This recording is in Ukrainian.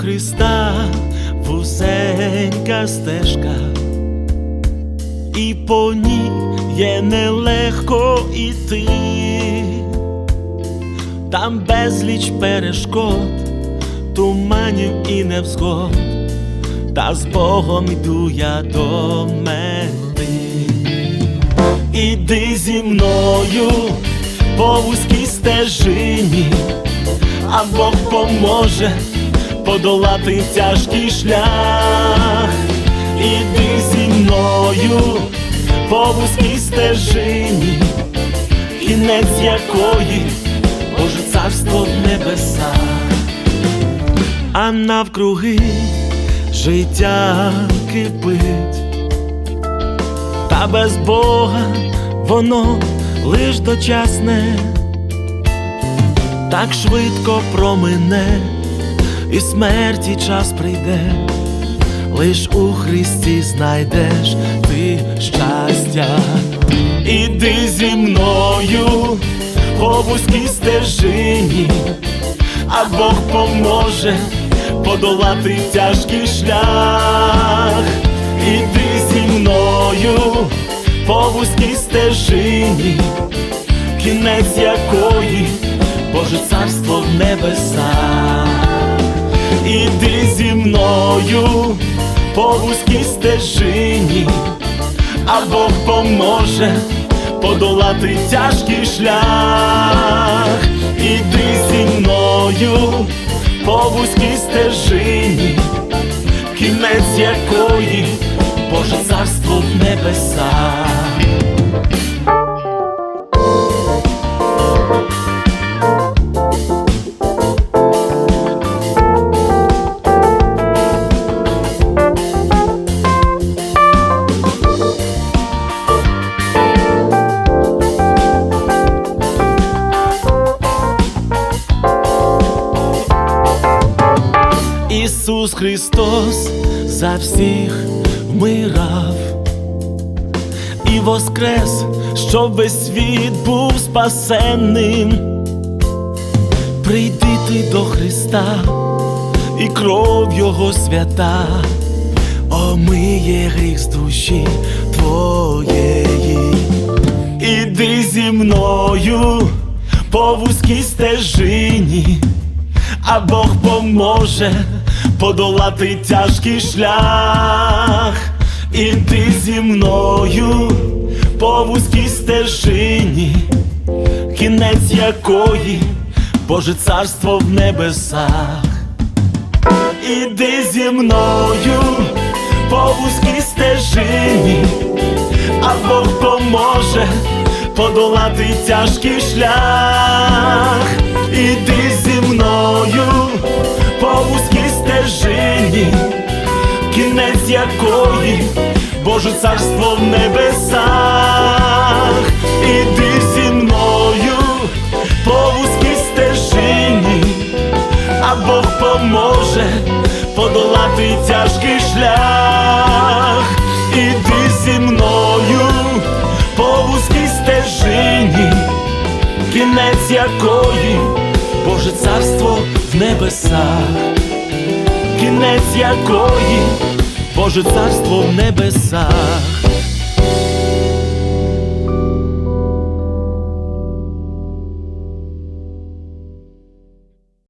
Христа вузенька стежка, і по ній є нелегко іти, там безліч перешкод, туманів і невзгод, та з Богом йду я до мети. Іди зі мною по вузькій стежині, а Бог поможе подолати тяжкий шлях. Іди зі мною по вузькій стежині, кінець якої Боже царство в небесах, а навкруги життя кипить. Та без Бога воно лиш дочасне, так швидко промине, і смерті час прийде, лиш у Христі знайдеш ти щастя, іди зі мною по вузькій стежині, а Бог поможе подолати тяжкий шлях. Іди зі мною по вузькій стежині, кінець якої Боже царство в небесах. Іди зі мною по вузькій стежині, а Бог поможе подолати тяжкий шлях. Іди зі мною по вузькій стежині кінець якої Боже царство в небесах. Ісус Христос за всіх вмирав і воскрес, щоб весь світ був спасенним. Прийди ти до Христа, і кров Його свята, омиє гріх з душі твоєї. Іди зі мною по вузькій стежині, а Бог поможе подолати тяжкий шлях. Іди зі мною по вузькій стежині, кінець якої Боже царство в небесах. Іди зі мною по вузькій стежині, а Бог поможе подолати тяжкий шлях. Якої Боже царство в небесах. Іди зі мною по вузькій стежині, а Бог поможе подолати тяжкий шлях. Іди зі мною по вузькій стежині, кінець якої Боже царство в небесах, кінець якої Боже царство в небесах.